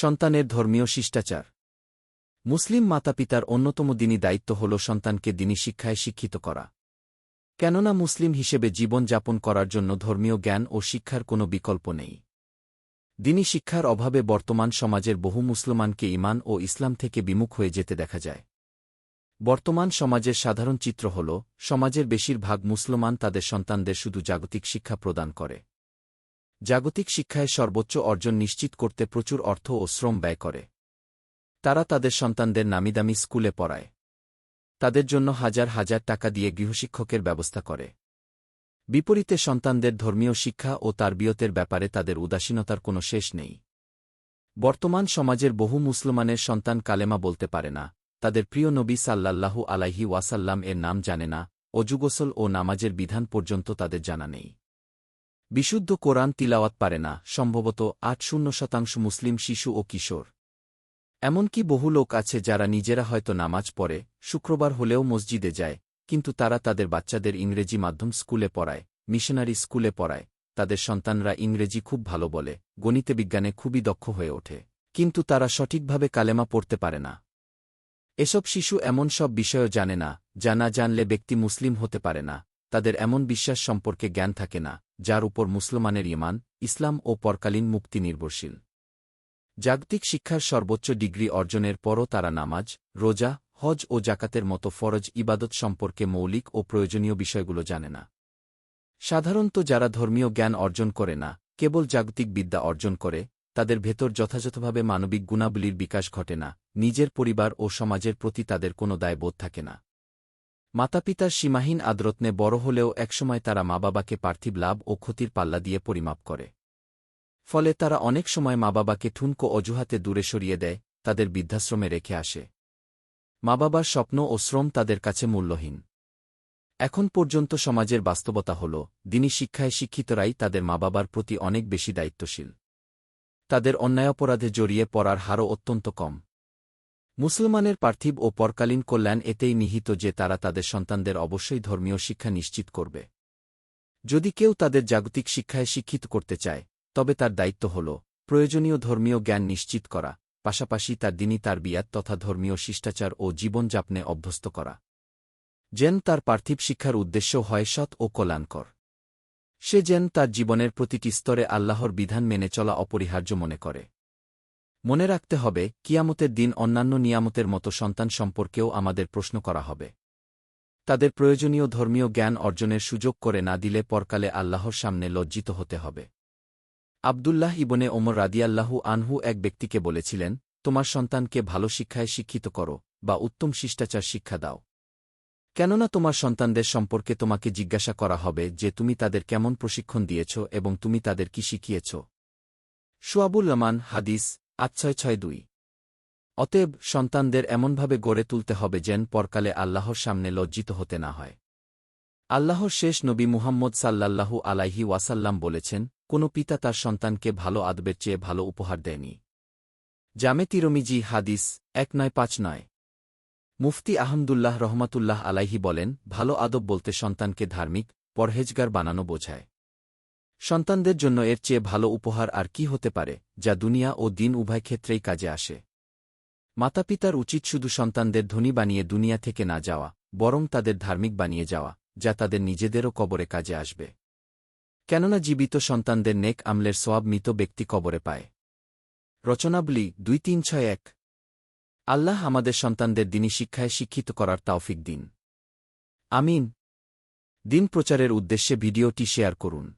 সন্তানের ধর্মীয় শিষ্টাচার। মুসলিম মাতাপিতার অন্যতম দিনই দায়িত্ব হল সন্তানকে দিনী শিক্ষায় শিক্ষিত করা। কেননা মুসলিম হিসেবে জীবন যাপন করার জন্য ধর্মীয় জ্ঞান ও শিক্ষার কোনো বিকল্প নেই। দিনী শিক্ষার অভাবে বর্তমান সমাজের বহু মুসলমানকে ইমান ও ইসলাম থেকে বিমুখ হয়ে যেতে দেখা যায়। বর্তমান সমাজের সাধারণ চিত্র হল, সমাজের বেশিরভাগ মুসলমান তাদের সন্তানদের শুধু জাগতিক শিক্ষা প্রদান করে। জাগতিক শিক্ষায় সর্বোচ্চ অর্জন নিশ্চিত করতে প্রচুর অর্থ ও শ্রম ব্যয় করে। তারা তাদের সন্তানদের নামিদামি স্কুলে পড়ায়। তাদের জন্য হাজার হাজার টাকা দিয়ে গৃহশিক্ষকের ব্যবস্থা করে। বিপরীতে সন্তানদের ধর্মীয় শিক্ষা ও তার বিয়তের ব্যাপারে তাদের উদাসীনতার কোনো শেষ নেই। বর্তমান সমাজের বহু মুসলমানের সন্তান কালেমা বলতে পারে না, তাদের প্রিয় নবী সাল্লাল্লাহু আলাইহি ওয়াসাল্লাম এর নাম জানে না অজুগোসল ও নামাজের বিধান পর্যন্ত তাদের জানা নেই। বিশুদ্ধ কোরআন তিলাওয়াত পারে না, সম্ভবত আট শূন্য শতাংশ মুসলিম শিশু ও কিশোর। এমনকি বহু লোক আছে যারা নিজেরা হয়তো নামাজ পড়ে, শুক্রবার হলেও মসজিদে যায়, কিন্তু তারা তাদের বাচ্চাদের ইংরেজি মাধ্যম স্কুলে পড়ায়, মিশনারি স্কুলে পড়ায়, তাদের সন্তানরা ইংরেজি খুব ভালো বলে, গণিতে বিজ্ঞানে খুবই দক্ষ হয়ে ওঠে, কিন্তু তারা সঠিকভাবে কালেমা পড়তে পারে না। এসব শিশু এমন সব বিষয়ও জানে না, যা না জানলে ব্যক্তি মুসলিম হতে পারে না। তাদের এমন বিশ্বাস সম্পর্কে জ্ঞান থাকে না, যার উপর মুসলমানের ইমান ইসলাম ও পরকালীন মুক্তি নির্ভরশীল। জাগতিক শিক্ষার সর্বোচ্চ ডিগ্রি অর্জনের পরও তারা নামাজ, রোজা, হজ ও জাকাতের মতো ফরজ ইবাদত সম্পর্কে মৌলিক ও প্রয়োজনীয় বিষয়গুলো জানে না। সাধারণত যারা ধর্মীয় জ্ঞান অর্জন করে না, কেবল জাগতিক বিদ্যা অর্জন করে, তাদের ভেতর যথাযথভাবে মানবিক গুণাবলীর বিকাশ ঘটে না, নিজের পরিবার ও সমাজের প্রতি তাদের কোনো দায়বোধ থাকে না। মাতাপিতার সীমাহীন আদরত্নে বড় হলেও একসময় তারা মা বাবাকে পার্থিব লাভ ও ক্ষতির পাল্লা দিয়ে পরিমাপ করে। ফলে তারা অনেক সময় মা বাবাকে ঠুনকো অজুহাতে দূরে সরিয়ে দেয়, তাদের বৃদ্ধাশ্রমে রেখে আসে। মা বাবার স্বপ্ন ও শ্রম তাদের কাছে মূল্যহীন। এখন পর্যন্ত সমাজের বাস্তবতা হল, দিনী শিক্ষায় শিক্ষিতরাই তাদের মা বাবার প্রতি অনেক বেশি দায়িত্বশীল। তাদের অন্যায়াপরাধে জড়িয়ে পড়ার হারও অত্যন্ত কম। মুসলমানের পার্থিব ও পরকালীন কল্যাণ এতেই নিহিত যে তারা তাদের সন্তানদের অবশ্যই ধর্মীয় শিক্ষা নিশ্চিত করবে। যদি কেউ তাদের জাগতিক শিক্ষায় শিক্ষিত করতে চায়, তবে তার দায়িত্ব হল প্রয়োজনীয় ধর্মীয় জ্ঞান নিশ্চিত করা, পাশাপাশি তার দিনই তার বিয়াত তথা ধর্মীয় শিষ্টাচার ও জীবনযাপনে অভ্যস্ত করা। যেন তার পার্থিব শিক্ষার উদ্দেশ্য হয় সৎ ও কল্যাণকর। সে যেন তার জীবনের প্রতিটি স্তরে আল্লাহর বিধান মেনে চলা অপরিহার্য মনে করে। মনে রাখতে হবে, কিয়ামতের দিন অন্যান্য নিয়ামতের মতো সন্তান সম্পর্কেও আমাদের প্রশ্ন করা হবে। তাদের প্রয়োজনীয় ধর্মীয় জ্ঞান অর্জনের সুযোগ করে না দিলে পরকালে আল্লাহর সামনে লজ্জিত হতে হবে। আবদুল্লাহ ইবনে ওমর রাদিয়াল্লাহু আনহু এক ব্যক্তিকে বলেছিলেন, তোমার সন্তানকে ভালো শিক্ষায় শিক্ষিত করো, বা উত্তম শিষ্টাচার শিক্ষা দাও। কেননা তোমার সন্তানদের সম্পর্কে তোমাকে জিজ্ঞাসা করা হবে যে তুমি তাদের কেমন প্রশিক্ষণ দিয়েছ এবং তুমি তাদের কি শিখিয়েছ। সুয়াবুল রহমান হাদিস আচ্ছয় ছয় দুই। অতএব সন্তানদের এমনভাবে গড়ে তুলতে হবে যেন পরকালে আল্লাহর সামনে লজ্জিত হতে না হয়। আল্লাহর শেষ নবী মুহাম্মদ সাল্লাল্লাহু আলাইহি ওয়াসাল্লাম বলেছেন, কোনো পিতা তার সন্তানকে ভালো আদবের চেয়ে ভালো উপহার দেয়নি। জামে তিরমিজি হাদিস এক নয় পাঁচ নয়। মুফতি আহমদুল্লাহ রহমাতুল্লাহ আলাইহি বলেন, ভালো আদব বলতে সন্তানকে ধার্মিক, পরহেজগার বানানো বোঝায়। সন্তানদের জন্য এর চেয়ে ভালো উপহার আর কি হতে পারে, যা দুনিয়া ও দিন উভয় ক্ষেত্রেই কাজে আসে। মাতাপিতার উচিত শুধু সন্তানদের ধনী বানিয়ে দুনিয়া থেকে না যাওয়া, বরং তাদের ধার্মিক বানিয়ে যাওয়া, যা তাদের নিজেদেরও কবরে কাজে আসবে। কেননা জীবিত সন্তানদের নেক আমলের সোয়াব মৃত ব্যক্তি কবরে পায়। রচনাবলী দুই তিন ছয় এক। আল্লাহ আমাদের সন্তানদের দিনী শিক্ষায় শিক্ষিত করার তাওফিক দিন। আমিন। দিন প্রচারের উদ্দেশ্যে ভিডিওটি শেয়ার করুন।